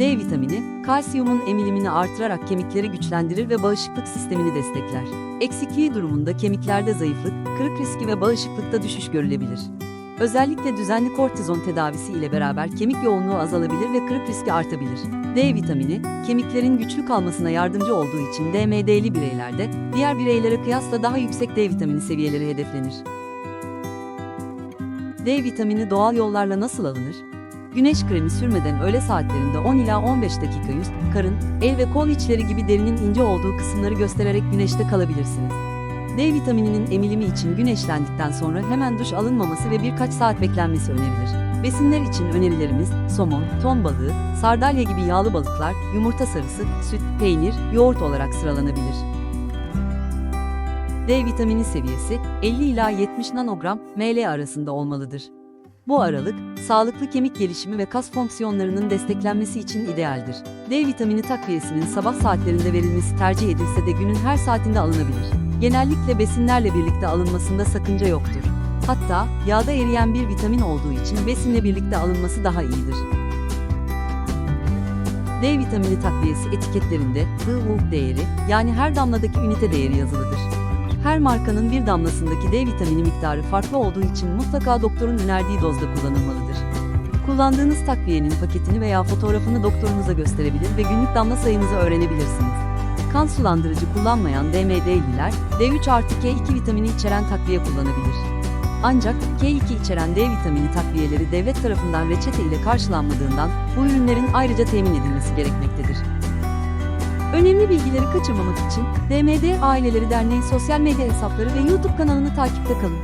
D vitamini, kalsiyumun emilimini artırarak kemikleri güçlendirir ve bağışıklık sistemini destekler. Eksikliği durumunda kemiklerde zayıflık, kırık riski ve bağışıklıkta düşüş görülebilir. Özellikle düzenli kortizon tedavisi ile beraber kemik yoğunluğu azalabilir ve kırık riski artabilir. D vitamini, kemiklerin güçlü kalmasına yardımcı olduğu için DMD'li bireylerde diğer bireylere kıyasla daha yüksek D vitamini seviyeleri hedeflenir. D vitamini doğal yollarla nasıl alınır? Güneş kremi sürmeden öğle saatlerinde 10 ila 15 dakika yüz, karın, el ve kol içleri gibi derinin ince olduğu kısımları göstererek güneşte kalabilirsiniz. D vitamininin emilimi için güneşlendikten sonra hemen duş alınmaması ve birkaç saat beklenmesi önerilir. Besinler için önerilerimiz somon, ton balığı, sardalya gibi yağlı balıklar, yumurta sarısı, süt, peynir, yoğurt olarak sıralanabilir. D vitamini seviyesi 50 ila 70 nanogram ml arasında olmalıdır. Bu aralık, sağlıklı kemik gelişimi ve kas fonksiyonlarının desteklenmesi için idealdir. D vitamini takviyesinin sabah saatlerinde verilmesi tercih edilse de günün her saatinde alınabilir. Genellikle besinlerle birlikte alınmasında sakınca yoktur. Hatta yağda eriyen bir vitamin olduğu için besinle birlikte alınması daha iyidir. D vitamini takviyesi etiketlerinde DU değeri yani her damladaki ünite değeri yazılıdır. Her markanın bir damlasındaki D vitamini miktarı farklı olduğu için mutlaka doktorun önerdiği dozda kullanılmalıdır. Kullandığınız takviyenin paketini veya fotoğrafını doktorunuza gösterebilir ve günlük damla sayınızı öğrenebilirsiniz. Kan sulandırıcı kullanmayan DMD'liler D3 artı K2 vitamini içeren takviye kullanabilir. Ancak K2 içeren D vitamini takviyeleri devlet tarafından reçete ile karşılanmadığından bu ürünlerin ayrıca temin edilmesi gerekmektedir. Önemli bilgileri kaçırmamak için DMD Aileleri Derneği sosyal medya hesapları ve YouTube kanalını takipte kalın.